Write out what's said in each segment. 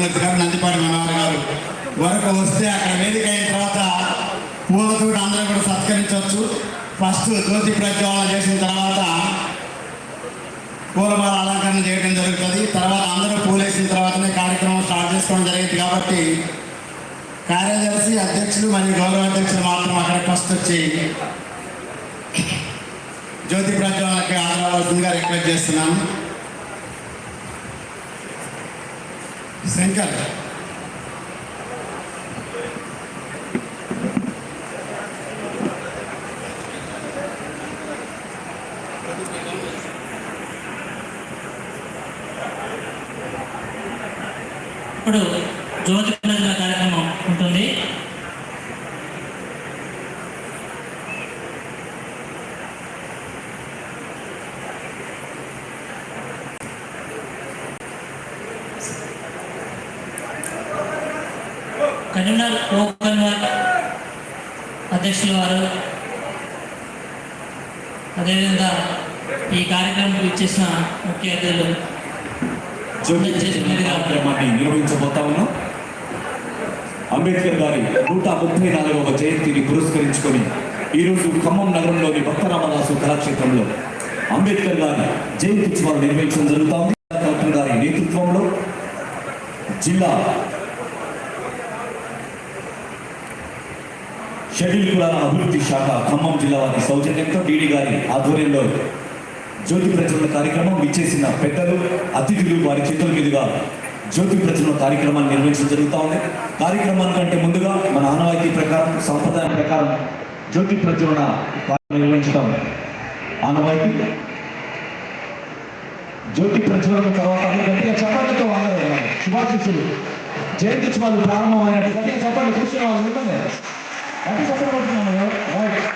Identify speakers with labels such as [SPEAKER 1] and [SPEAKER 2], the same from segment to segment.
[SPEAKER 1] గారు నందిపాటి మనోహర్ గారు. వరకు వస్తే అక్కడ వేదిక అయిన తర్వాత పూలతో అందరూ కూడా సత్కరించవచ్చు. ఫస్ట్ జ్యోతి ప్రజ్వాలన చేసిన తర్వాత పూలమాల అలంకరణ చేయడం జరుగుతుంది. తర్వాత అందరూ పూలేసిన తర్వాతనే కార్యక్రమం స్టార్ట్ చేసుకోవడం జరిగింది కాబట్టి కార్యదర్శి అధ్యక్షులు మరియు గౌరవ అధ్యక్షులు మాత్రం అక్కడ ఫస్ట్ వచ్చి జ్యోతి ప్రజ్వాలనకి హాజరవలసిందిగా రిక్వెస్ట్ చేస్తున్నాను. శంకర్.
[SPEAKER 2] ఇప్పుడు జ్యోతి కన్వీనర్ కో కన్వీనర్ అధ్యక్షుల వారు. అదేవిధంగా ఈ కార్యక్రమం ఇచ్చేసిన ముఖ్య అతిథులు
[SPEAKER 3] జ్యోతి కార్యక్రమాన్ని నిర్వహించబోతా ఉన్నాం. అంబేద్కర్ గారి నూట ముప్పై నాలుగవ జయంతిని పురస్కరించుకొని ఈరోజు ఖమ్మం నగరంలోని భక్తరామదాసు కళాక్షేత్రంలో అంబేద్కర్ గారి జయంతి ఉత్సవాలు నిర్వహించడం జరుగుతా ఉంది కలెక్టర్ గారి నేతృత్వంలో జిల్లా షెడ్యూల్ కులాల అభివృద్ధి శాఖ ఖమ్మం జిల్లా వారి సౌజన్యంతో డీడీ గారి ఆధ్వర్యంలో జ్యోతి ప్రచురణ కార్యక్రమం విచ్చేసిన పెద్దలు అతిథులు వారి చేతుల మీదుగా జ్యోతి ప్రచురణ కార్యక్రమాన్ని నిర్వహించడం జరుగుతూ ఉంది. కార్యక్రమానికంటే ముందుగా మన ఆనవాయితీ ప్రకారం సంప్రదాయం ప్రకారం జ్యోతి ప్రచురణ నిర్వహించడం ఆనవాయితీ. జ్యోతి ప్రచురణ తర్వాత గట్టిగా చప్పట్లతో అందరూ ఉన్నారు. జయంతి ప్రారంభమైనట్టు. గట్టిగా చప్పట్లు కూర్చున్న వాళ్ళు はい、そちらの方もね、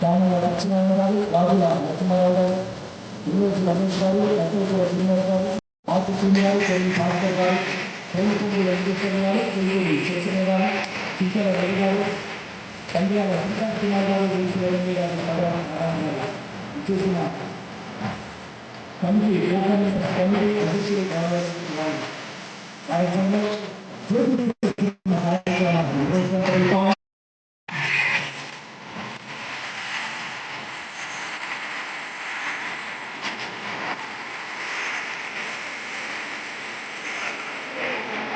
[SPEAKER 4] దానిల లక్ష్మణ గారు రాజుల లక్ష్మణరావు గారు యూనివర్సిటీ రమేష్ గారు వెంకటేశ్వర శ్రీనివాస్ గారు ఆర్తి సింగ్ గారు కేవీ భాస్కర్ గారు కేవీ వెంకటేశ్వర గారు కేవీ శేషయ్య గారు టీచర్ రవి గారు కండియాల శ్రీకాంత్ కుమార్ గారు వీశ్వరంగి గారు పర్వాణి నారాయణ గారు చేసిన కమిటీ కమిటీ అధ్యక్షులు కావాలని కార్యక్రమంలో జ్యోతి